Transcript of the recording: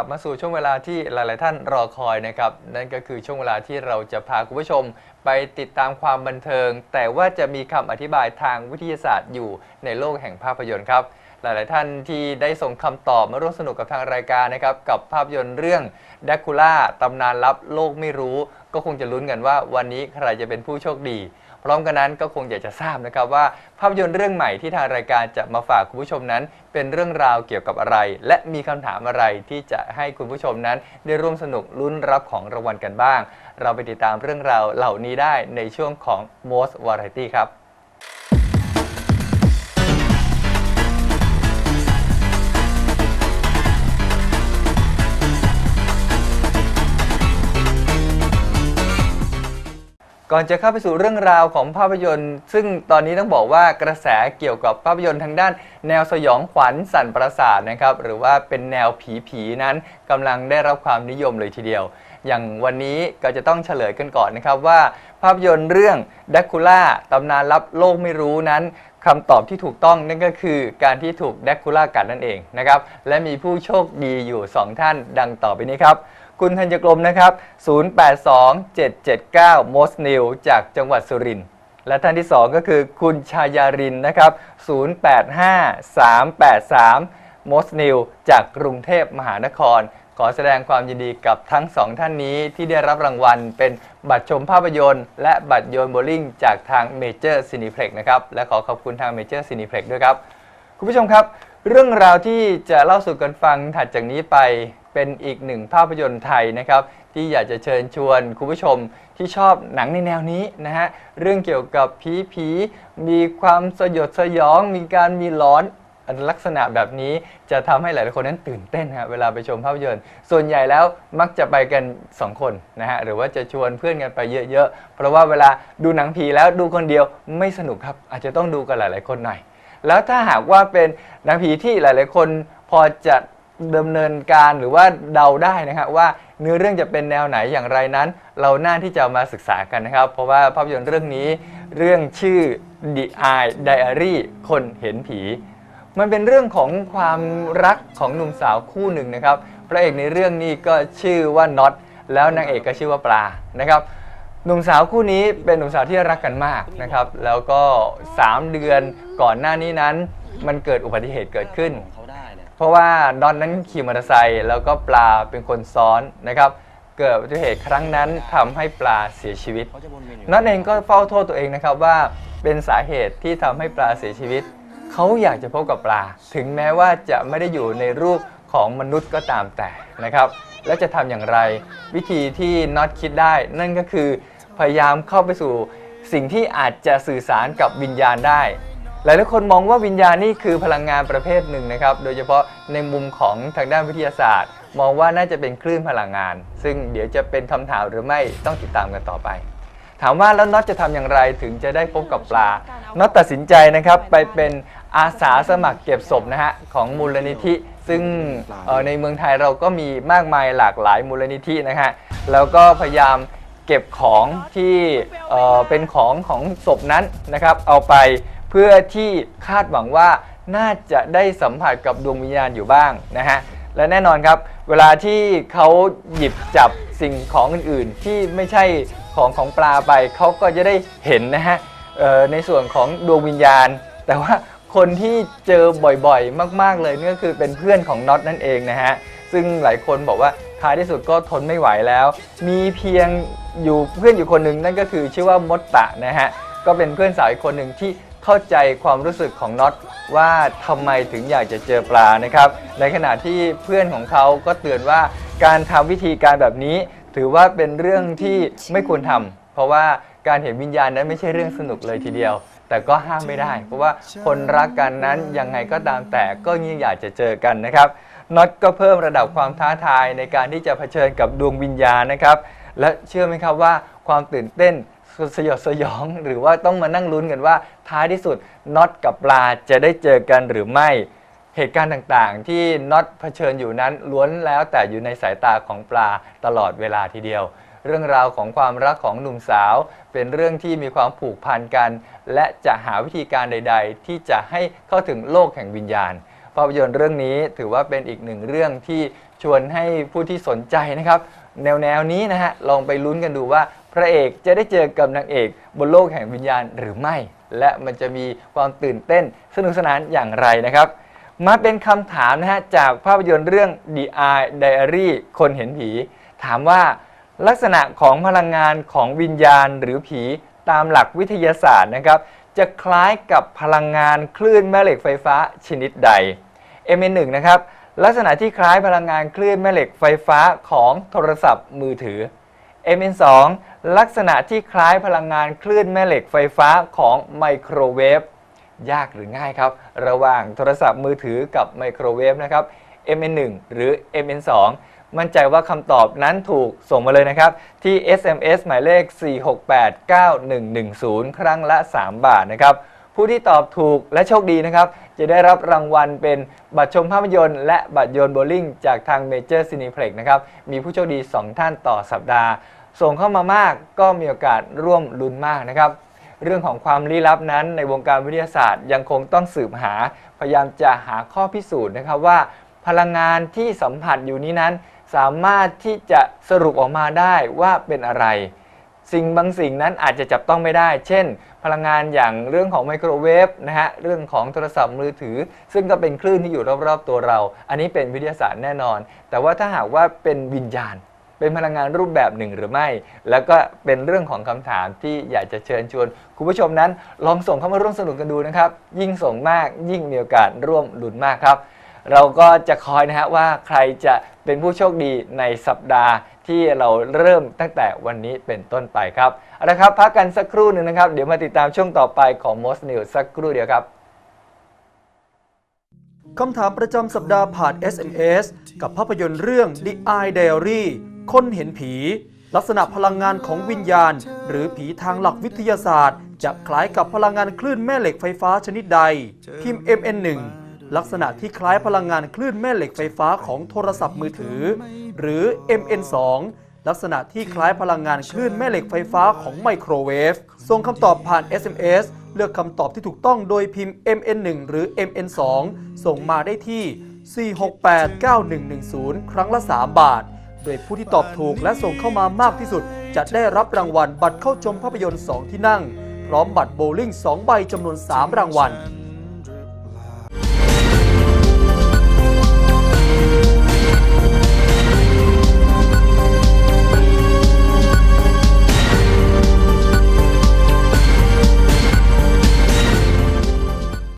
ลับมาสู่ช่วงเวลาที่หลาย ๆ ท่านรอคอยนะครับ นั่นก็คือช่วงเวลาที่เราจะพาคุณผู้ชมไปติดตามความบันเทิง แต่ว่าจะมีคำอธิบายทางวิทยาศาสตร์อยู่ในโลกแห่งภาพยนตร์ครับ หลาย ๆ ท่านที่ได้ส่งคำตอบมาร่วมสนุกกับทางรายการนะครับ กับภาพยนตร์เรื่องดักคูล่าตำนานลับโลกไม่รู้ ก็คงจะลุ้นกันว่าวันนี้ใครจะเป็นผู้โชคดี พร้อมกันนั้นก็คงอยากจะทราบนะครับว่า ภาพยนตร์เรื่องใหม่ที่ทางรายการจะมาฝากคุณผู้ชมนั้น เป็นเรื่องราวเกี่ยวกับอะไร และมีคำถามอะไรที่จะให้คุณผู้ชมนั้น ได้ร่วมสนุกลุ้นรับของรางวัลกันบ้าง เราไปติดตามเรื่องราวเหล่านี้ได้ในช่วงของ Most Variety ครับ ก่อนจะเข้าไปสู่เรื่องราวของภาพยนตร์ ซึ่งตอนนี้ต้องบอกว่ากระแสเกี่ยวกับภาพยนตร์ทางด้าน แนวสยองขวัญสั่นประสาทนะครับหรือว่าเป็นแนวผีผีนั้นกำลังได้รับความนิยมเลยทีเดียว อย่างวันนี้ก็จะต้องเฉลยกันก่อนนะครับว่า ภาพยนตร์เรื่องดักคูล่าตำนานลับโลกไม่รู้นั้นคำตอบที่ถูกต้องนั่นก็คือการที่ถูกแดกคูล่ากัดนั่นเองนะครับและมีผู้โชคดีอยู่ 2 ท่านดังต่อไปนี้ครับ คุณธัญกรมนะครับ 082779 most new จากจังหวัดสุรินทร์ และท่านที่ 2 ก็คือคุณชายารินนะครับ 085383 most new จากกรุงเทพมหานคร ขอแสดงความยินดีกับทั้งสองท่านนี้ที่ได้รับรางวัลเป็นบัตรชมภาพยนตร์ และบัตรโยนโบลิ่งจากทาง Major Cineplex นะครับ และขอขอบคุณทาง Major Cineplex ด้วยครับ คุณผู้ชมครับ เรื่องราวที่จะเล่าสู่กันฟังถัดจากนี้ไป เป็นอีกหนึ่งภาพยนตร์ไทยนะครับที่อยากจะเชิญชวนคุณผู้ชมที่ชอบหนังในแนวนี้นะฮะเรื่องเกี่ยวกับผีผีมีความสยดสยอง มีการมีหลอนลักษณะแบบนี้จะทำให้หลายๆคนนั้นตื่นเต้นฮะเวลาไปชมภาพยนตร์ส่วนใหญ่แล้วมักจะไปกัน 2 คนนะฮะหรือว่าจะชวนเพื่อนกันไปเยอะๆ เพราะว่าเวลาดูหนังผีแล้วดูคนเดียวไม่สนุกครับ อาจจะต้องดูกันหลายๆคนหน่อย แล้วถ้าหากว่าเป็นหนังผีที่หลายๆคนพอจะ ดำเนินการหรือว่าเดาได้นะครับว่าเนื้อเรื่องจะเป็นแนวไหนอย่างไรนั้น เราน่าที่จะมาศึกษากันนะครับ เพราะว่าภาพยนตร์เรื่องนี้เรื่องชื่อ The Eye Diary คนเห็นผี มันเป็นเรื่องของความรักของหนุ่มสาวคู่หนึ่งนะครับพระเอกในเรื่องนี้ก็ชื่อว่าน็อตแล้วนางเอกก็ชื่อว่าปลานะครับหนุ่มสาวคู่นี้เป็นหนุ่มสาวที่รักกันมากนะครับ แล้วก็ 3 เดือนก่อนหน้านี้นั้น มันเกิดอุบัติเหตุเกิดขึ้น เพราะว่าดอนนั้นขี่มอเตอร์ไซค์แล้วก็ปลาเป็นคนซ้อนนะครับเกิดอุบัติเหตุครั้งนั้นทำให้ปลาเสียชีวิตเขาจะวนเวียนอยู่น็อตเองก็เฝ้าโทษตัวเองนะครับว่าเป็นสาเหตุที่ทำให้ปลาเสียชีวิต เขาอยากจะพบกับปลา ถึงแม้ว่าจะไม่ได้อยู่ในรูปของมนุษย์ก็ตามแต่นะครับ แล้วจะทำอย่างไร วิธีที่น็อตคิดได้ นั่นก็คือพยายามเข้าไปสู่สิ่งที่อาจจะสื่อสารกับวิญญาณได้ หลายๆคนมองว่าวิญญาณนี่คือพลังงานประเภทหนึ่งนะครับ โดยเฉพาะในมุมของทางด้านวิทยาศาสตร์ มองว่าน่าจะเป็นคลื่นพลังงาน ซึ่งเดี๋ยวจะเป็นคำถามหรือไม่ต้องติดตามกันต่อไป ถามว่าแล้วน็อตจะทำอย่างไรถึงจะได้พบกับปลาน็อตตัดสินใจนะครับไปเป็นอาสาสมัครเก็บศพนะฮะของมูลนิธิ ซึ่งในเมืองไทยเราก็มีมากมายหลากหลายมูลนิธินะฮะแล้วก็พยายามเก็บของที่เเป็นของของศพนั้นนะครับเอาไป เพื่อที่คาดหวังว่าน่าจะได้สัมผัสกับดวงวิญญาณอยู่บ้างนะฮะและแน่นอนครับ เวลาที่เขาหยิบจับสิ่งของอื่นๆ ที่ไม่ใช่ของของปลาไปเขาก็จะได้เห็นนะฮะในส่วนของดวงวิญญาณ แต่ว่าคนที่เจอบ่อยๆ มากๆเลยนี่ก็คือเป็นเพื่อนของน็อตนั่นเองนะฮะซึ่งหลายคนบอกว่าท้ายที่สุดก็ทนไม่ไหวแล้ว มีเพียงอยู่เพื่อนอยู่คนหนึ่งนั่นก็คือชื่อว่ามดตะนะฮะก็เป็นเพื่อนสาวอีกคนหนึ่งที่ เข้าใจความรู้สึกของน็อตว่าทำไมถึงอยากจะเจอปลานะครับ ในขณะที่เพื่อนของเขาก็เตือนว่าการทำวิธีการแบบนี้ ถือว่าเป็นเรื่องที่ไม่ควรทำเพราะว่าการเห็นวิญญาณนั้นไม่ใช่เรื่องสนุกเลยทีเดียว แต่ก็ห้ามไม่ได้ เพราะว่าคนรักกันนั้นยังไงก็ตามแต่ก็ยิ่งอยากจะเจอกันนะครับน็อตก็เพิ่มระดับความท้าทายในการที่จะเผชิญกับดวงวิญญาณนะครับ และเชื่อไหมครับว่าความตื่นเต้น สยดสยอง หรือว่าต้องมานั่งลุ้นกันว่าท้ายที่สุดน็อตกับปลาจะได้เจอกันหรือไม่เหตุการณ์ต่างๆ ที่น็อตเผชิญอยู่นั้นล้วนแล้วแต่อยู่ในสายตาของปลาตลอดเวลาทีเดียว เรื่องราวของความรักของหนุ่มสาว เป็นเรื่องที่มีความผูกพันกัน และจะหาวิธีการใด ๆ ที่จะให้เข้าถึงโลกแห่งวิญญาณภาพยนตร์เรื่องนี้ถือว่าเป็นอีกหนึ่งเรื่องที่ชวนให้ผู้ที่สนใจนะครับ แนวแนวๆนี้นะฮะลองไปลุ้นกันดูว่า พระเอกจะได้เจอกับนางเอกบนโลกแห่งวิญญาณหรือไม่ และมันจะมีความตื่นเต้นสนุกสนานอย่างไรนะครับ มาเป็นคำถามนะฮะจากภาพยนตร์เรื่อง The Eye Diary คนเห็นผี ถามว่าลักษณะของพลังงานของวิญญาณหรือผีตามหลักวิทยาศาสตร์นะครับ จะคล้ายกับพลังงานคลื่นแม่เหล็กไฟฟ้าชนิดใด M1 นะครับลักษณะที่คล้ายพลังงานคลื่นแม่เหล็กไฟฟ้าของโทรศัพท์มือถือ MN2 ลักษณะที่คล้ายพลังงานคลื่นแม่เหล็กไฟฟ้าของไมโครเวฟยากหรือง่ายครับ ระหว่างโทรศัพท์มือถือกับไมโครเวฟนะครับ MN1 หรือ MN2 มั่นใจว่าคำตอบนั้นถูกส่งมาเลยนะครับ ที่ SMS หมายเลข 4689110 ครั้งละ 3 บาทนะครับ ผู้ที่ตอบถูกและโชคดีนะครับ จะได้รับรางวัลเป็นบัตรชมภาพยนตร์และบัตรโยนโบว์ลิ่งจากทางเมเจอร์ซินิเพล็กนะครับ มีผู้โชคดี 2 ท่านต่อสัปดาห์ ส่งเข้ามามากก็มีโอกาสร่วมลุ้นมากนะครับ เรื่องของความลี้ลับนั้นในวงการวิทยาศาสตร์ยังคงต้องสืบหา พยายามจะหาข้อพิสูจน์นะครับว่า พลังงานที่สัมผัสอยู่นี้นั้น สามารถที่จะสรุปออกมาได้ว่าเป็นอะไร สิ่งบางสิ่งนั้นอาจจะจับต้องไม่ได้ เช่น พลังงานอย่างเรื่องของไมโครเวฟนะฮะเรื่องของโทรศัพท์มือถือ ซึ่งก็เป็นคลื่นที่อยู่รอบๆตัวเรา อันนี้เป็นวิทยาศาสตร์แน่นอน แต่ว่าถ้าหากว่าเป็นวิญญาณ เป็นพลังงานรูปแบบหนึ่งหรือไม่ แล้วก็เป็นเรื่องของคำถามที่อยากจะเชิญชวน คุณผู้ชมนั้น ลองส่งเข้ามาร่วมสนุกกันดูนะครับ ยิ่งส่งมากยิ่งมีโอกาสร่วมลุ้นมากครับเราก็จะคอยนะฮะว่าใครจะเป็นผู้โชคดีในสัปดาห์ ที่เราเริ่มตั้งแต่วันนี้เป็นต้นไปครับเอาละครับพักกันสักครู่หนึ่งนะครับ เดี๋ยวมาติดตามช่วงต่อไปของ Most News สักครู่เดียวครับคำถามประจำสัปดาห์ผ่าน SMS กับภาพยนตร์เรื่อง The Eye Diary คนเห็นผี ลักษณะพลังงานของวิญญาณ หรือผีทางหลักวิทยาศาสตร์ จะคล้ายกับพลังงานคลื่นแม่เหล็กไฟฟ้าชนิดใด พิมพ์ MN1 ลักษณะที่คล้ายพลังงานคลื่นแม่เหล็กไฟฟ้าของโทรศัพท์มือถือ หรือ MN2 ลักษณะที่คล้ายพลังงานคลื่นแม่เหล็กไฟฟ้าของไมโครเวฟ ส่งคำตอบผ่าน SMS เลือกคำตอบที่ถูกต้องโดยพิมพ์ MN1 หรือ MN2 ส่งมาได้ที่ 4689110 ครั้งละ 3 บาท โดยผู้ที่ตอบถูกและส่งเข้ามามากที่สุด จะได้รับรางวัลบัตรเข้าชมภาพยนตร์ 2 ที่นั่ง พร้อมบัตรโบว์ลิ่ง 2 ใบจำนวน 3 รางวัล